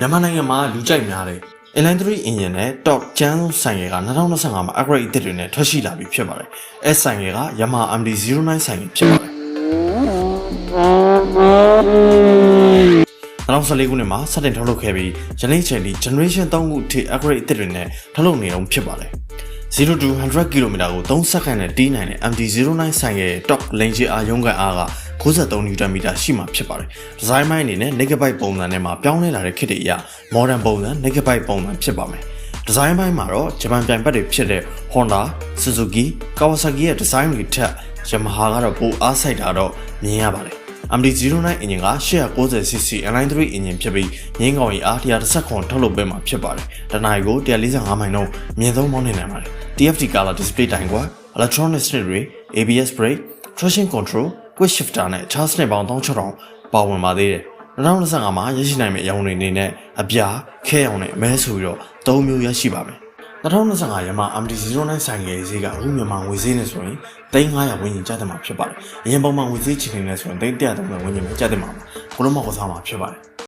မြန်မာနိုင်ငံမှာလူကြိုက်များတဲ့ Inline 3 engine နဲ့ top ကျန်းဆုံးဆိုင်ငယ်က2025မှာ upgrade အသစ်တွေနဲ့ထွက်ရှိလာပြီဖြစ်ပါတယ်။အဲဆိုင်ငယ်က Yamaha MD-09 ဆိုင်ငယ်ဖြစ်ပါတယ်။2014ခုနှစ်မှာစတင်ထုတ်လုပ်ခဲ့ပြီးယနေ့ချိန်ထိ generation 3ခုအထိ upgrade အသစ်တွေနဲ့ထုတ်လုပ်နေအောင်ဖြစ်ပါတယ်။0 to 100 km ကို3စက္ကန့်နဲ့တီးနိုင်တဲ့ MD-09 ဆိုင်ရဲ့ top range အားရုံးကန်အားက 63 Nm ရှိမှဖြစ်ပါတယ်။ဒီဇိုင်းမိုင်းအနေနဲ့ Megabyte ပုံစံနဲ့မှာပြောင်းလဲလာတဲ့ခေတ်တွေအရ modern ပုံစံ Megabyte ပုံစံဖြစ်ပါမယ်။ဒီဇိုင်းပိုင်းမှာတော့ဂျပန်ပြိုင်ဘက်တွေဖြစ်တဲ့ Honda, Suzuki, Kawasaki ရဲ့ဒီဇိုင်းတွေထက် Yamaha ကတော့ပိုအားစိုက်တာတော့မြင်ရပါတယ်။ MD-09 အင်ဂျင်က 890cc Inline 3အင်ဂျင်ဖြစ်ပြီးငင်းကောင်ကြီးအား130ခွန်ထုတ်လုပ်ပေးမှာဖြစ်ပါတယ်။တနအီကို145မိုင်နှုန်းမြင့်ဆုံးမောင်းနေနိုင်ပါတယ်။ TFT color display တိုင်ကွာ electronic snip တွေ ABS brake traction control quick shifter နဲ့ charge နဲ့ပေါင်း16000ပါဝင်ပါသေးတယ်။2025မှာရရှိနိုင်မယ့်အရောင်းတွေအနေနဲ့အပြားခဲအောင်နဲ့အမဲဆိုပြီးတော့၃မျိုးရရှိပါမယ်။2025ရမှာ MD-09 ဆိုင်ငယ်ဈေးကအခုမြန်မာငွေဈေးနဲ့ဆိုရင်3900ဝန်းကျင်ကျတဲ့မှာဖြစ်ပါတယ်။အရင်ပုံမှန်ငွေဈေးချိန်နေနဲ့ဆိုရင်330ဝန်းကျင်ပဲကျတဲ့မှာပါ။ဘလုံးမကစားမှာဖြစ်ပါတယ်။